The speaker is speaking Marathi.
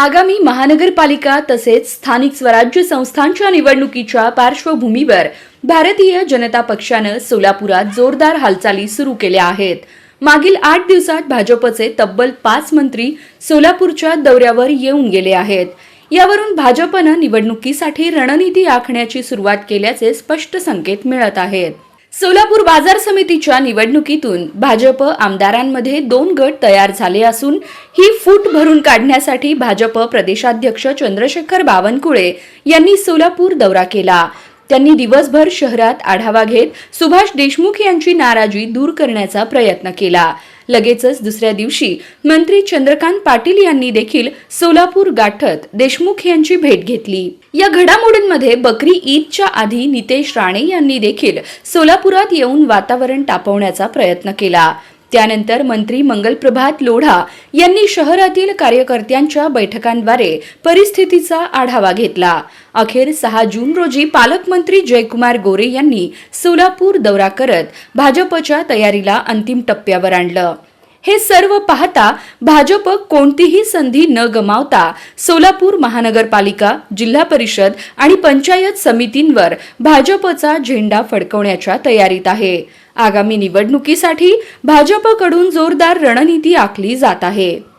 आगामी महानगरपालिका तसेच स्थानिक स्वराज्य संस्थांच्या निवडणुकीच्या पार्श्वभूमीवर भारतीय जनता पक्षानं सोलापुरात जोरदार हालचाली सुरू केल्या आहेत. मागील आठ दिवसात भाजपचे तब्बल पाच मंत्री सोलापूरच्या दौऱ्यावर येऊन गेले आहेत. यावरून भाजपनं निवडणुकीसाठी रणनीती आखण्याची सुरुवात केल्याचे स्पष्ट संकेत मिळत आहेत. सोलापूर बाजार समितीच्या निवडणुकीतून भाजप आमदारांमध्ये दोन गट तयार झाले असून ही फूट भरून काढण्यासाठी भाजप प्रदेशाध्यक्ष चंद्रशेखर बावनकुळे यांनी सोलापूर दौरा केला. त्यांनी दिवसभर शहरात आढावा घेत सुभाष देशमुख यांची नाराजी दूर करण्याचा प्रयत्न केला. लगेचच दुसऱ्या दिवशी मंत्री चंद्रकांत पाटील यांनी देखील सोलापूर गाठत देशमुख यांची भेट घेतली. या घडामोडींमध्ये बकरी ईदच्या आधी नितेश राणे यांनी देखील सोलापुरात येऊन वातावरण तापवण्याचा प्रयत्न केला. त्यानंतर मंत्री मंगलप्रभात लोढा यांनी शहरातील कार्यकर्त्यांच्या बैठकांद्वारे परिस्थितीचा आढावा घेतला. अखेर सहा जून रोजी पालकमंत्री जयकुमार गोरे यांनी सोलापूर दौरा करत भाजपच्या तयारीला अंतिम टप्प्यावर आणलं. हे सर्व पाहता भाजप कोणतीही संधी न गमावता सोलापूर महानगरपालिका जिल्हा परिषद आणि पंचायत समितींवर भाजपचा झेंडा फडकवण्याच्या तयारीत आहे. आगामी निवडणुकीसाठी भाजपकडून जोरदार रणनीती आखली जात आहे.